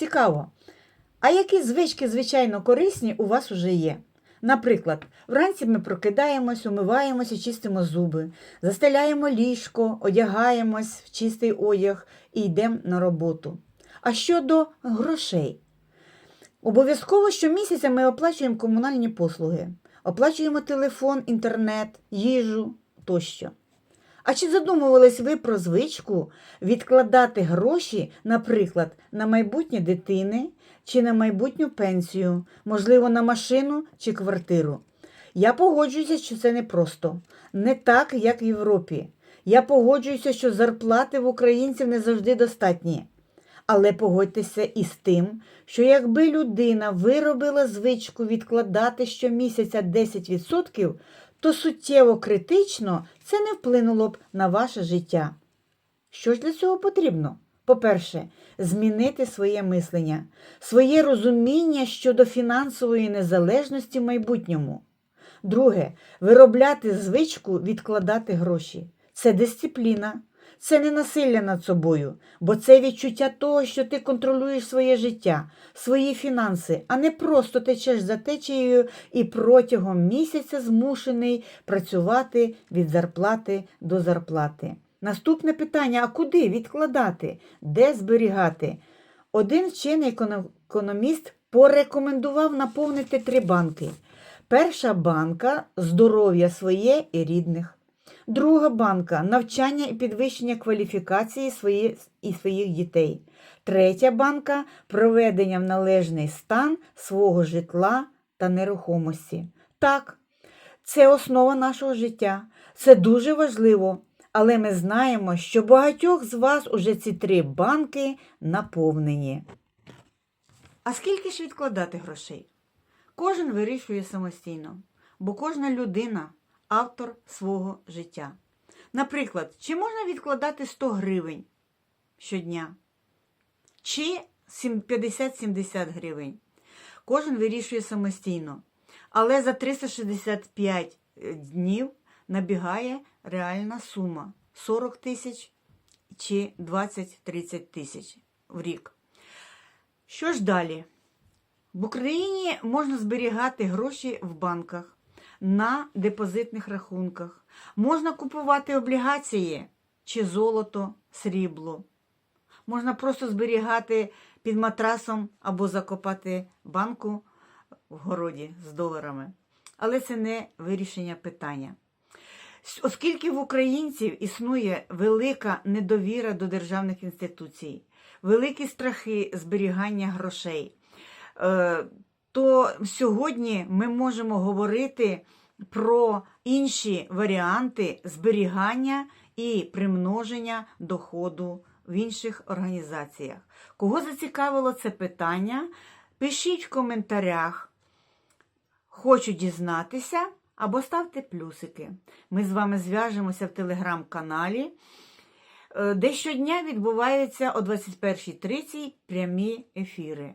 Цікаво. А які звички, звичайно, корисні у вас уже є? Наприклад, вранці ми прокидаємось, умиваємося, чистимо зуби, застеляємо ліжко, одягаємось в чистий одяг і йдемо на роботу. А щодо грошей, обов'язково щомісяця ми оплачуємо комунальні послуги, оплачуємо телефон, інтернет, їжу тощо. А чи задумувались ви про звичку відкладати гроші, наприклад, на майбутнє дитини чи на майбутню пенсію, можливо, на машину чи квартиру? Я погоджуюся, що це непросто, не так, як в Європі. Я погоджуюся, що зарплати в українців не завжди достатні. Але погодьтеся із тим, що якби людина виробила звичку відкладати щомісяця 10%, то суттєво критично це не вплинуло б на ваше життя. Що ж для цього потрібно? По-перше, змінити своє мислення, своє розуміння щодо фінансової незалежності в майбутньому. Друге, виробляти звичку відкладати гроші. Це дисципліна, це не насилля над собою, бо це відчуття того, що ти контролюєш своє життя, свої фінанси, а не просто течеш за течією і протягом місяця змушений працювати від зарплати до зарплати. Наступне питання: а куди відкладати? Де зберігати? Один вчений економіст порекомендував наповнити три банки. Перша банка здоров'я своє і рідних. Друга банка навчання і підвищення кваліфікації свої, і своїх дітей. Третя банка проведення в належний стан свого житла та нерухомості. Так, це основа нашого життя. Це дуже важливо. Але ми знаємо, що багатьох з вас уже ці три банки наповнені. А скільки ж відкладати грошей? Кожен вирішує самостійно, бо кожна людина автор свого життя. Наприклад, чи можна відкладати 100 гривень щодня? Чи 50-70 гривень? Кожен вирішує самостійно. Але за 365 днів набігає реальна сума 40 тисяч чи 20-30 тисяч в рік. Що ж далі? В Україні можна зберігати гроші в банках на депозитних рахунках. Можна купувати облігації чи золото, срібло. Можна просто зберігати під матрасом або закопати банку в городі з доларами. Але це не вирішення питання. Оскільки в українців існує велика недовіра до державних інституцій, великі страхи зберігання грошей, е, то сьогодні ми можемо говорити про інші варіанти зберігання і примноження доходу в інших організаціях. Кого зацікавило це питання, пишіть в коментарях. Хочу дізнатися або ставте плюсики. Ми з вами зв'яжемося в телеграм-каналі, е, де щодня відбуваються о 21.30 прямі ефіри.